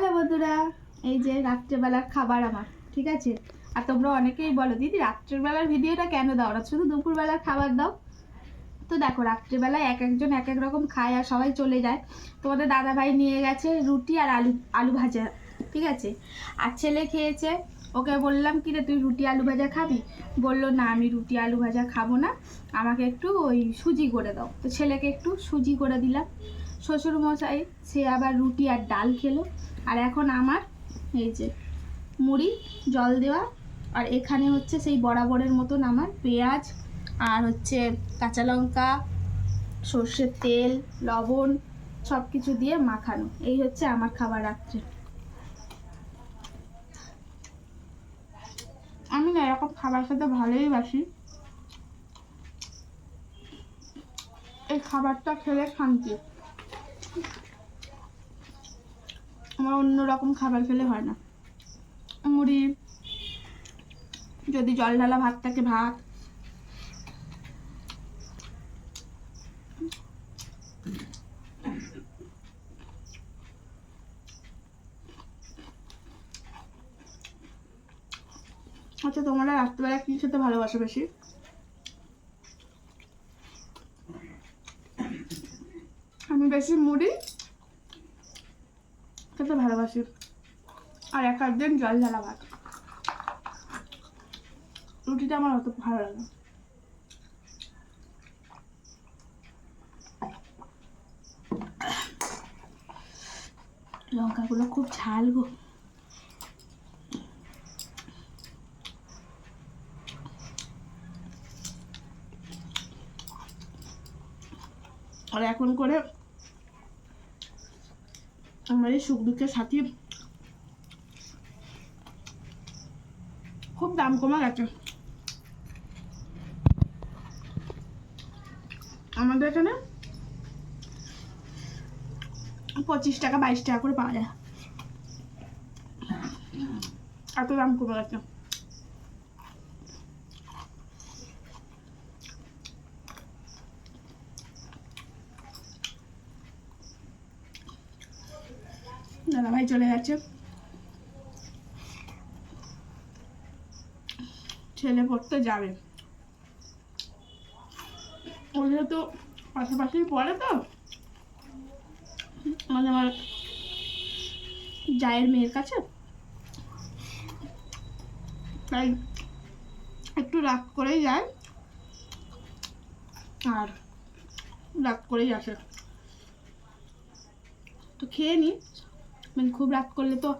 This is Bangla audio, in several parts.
হ্যালো বন্ধুরা, এই যে রাত্রেবেলার খাবার আমার, ঠিক আছে? আর তোমরা অনেকেই বলো, দিদি, রাত্রেবেলার ভিডিওটা কেন দাও? না, শুধু দুপুরবেলার খাবার দাও? তো দেখো, রাত্রেবেলায় এক একজন এক এক রকম খায় আর সবাই চলে যায়। তোমাদের দাদা ভাই নিয়ে গেছে রুটি আর আলু আলু ভাজা, ঠিক আছে? আর ছেলে খেয়েছে, ওকে বললাম, কি রে, তুই রুটি আলু ভাজা খাবি? বলল, না, আমি রুটি আলু ভাজা খাব না, আমাকে একটু ওই সুজি করে দাও। তো ছেলেকে একটু সুজি করে দিলাম। শ্বশুর মশাই সে আবার রুটি আর ডাল খেলো। আর এখন আমার এই যে মুড়ি, জল দেওয়া, আর এখানে হচ্ছে সেই বরাবরের মতন আমার পেঁয়াজ, আর হচ্ছে কাঁচা লঙ্কা, সর্ষের তেল, লবণ সব কিছু দিয়ে মাখানো। এই হচ্ছে আমার খাবার রাত্রে। আমি না এরকম খাবার খেতে ভালোই বাসি। এই খাবারটা খেলে শান্তি। আমার অন্য রকম খাবার খেলে হয় না। মুড়ি, যদি জল ঢালা ভাত থাকে ভাত। আচ্ছা তোমরা রাত্রিবেলা কি খেতে ভালোবাসো বেশি? আমি বেশি মুড়ি খেতে ভালোবাসি। আর এক দিন জল ঢালা ভাত। রুটিটা আমার অত ভালো লাগে। লঙ্কাগুলো খুব ঝাল গো আর এখন করে এই সুখ দুঃখের সাথী খুব দাম কমে গেছে। আমাদের এখানে পঁচিশ টাকা বাইশ টাকা করে পাওয়া যায়। এত দাম কমে গেছে। দাদা ভাই চলে গেছে। ছেলে পড়তে যাবে। ও যেহেতু পাশাপাশি পড়ে তো। মানে আমার জায়ের মেয়ের কাছে। তাই একটু রাত করেই যায়। আর রাত করেই আসে। তো খেয়ে নি। মানে খুব রাত করলে তো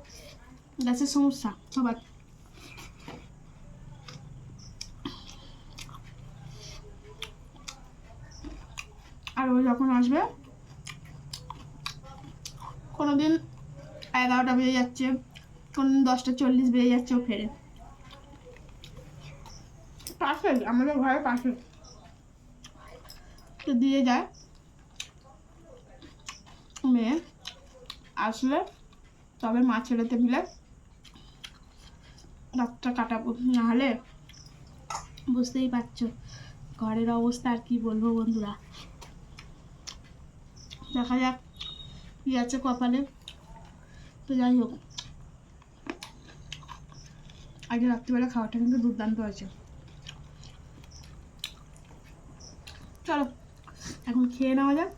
গ্যাসের সমস্যা সবার আর ও যখন আসবে কোনো দিন এগারোটা বেজে যাচ্ছে কোনো দিন দশটা চল্লিশ বেজে যাচ্ছে ও ফেরে। পাশে আমাদের ঘরের পাশে তো দিয়ে যায়। মেয়ে আসলে তবে মা ছেলেতে মিলে রাতটা কাটাবো নাহলে বুঝতেই পারছ ঘরের অবস্থা আর কি বলব বন্ধুরা। দেখা যাক কি আছে কপালে। তো যাই হোক আগে রাত্রিবেলা খাওয়াটা কিন্তু দুর্দান্ত হয়েছে। চলো, এখন খেয়ে নেওয়া যাক।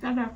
টাটা।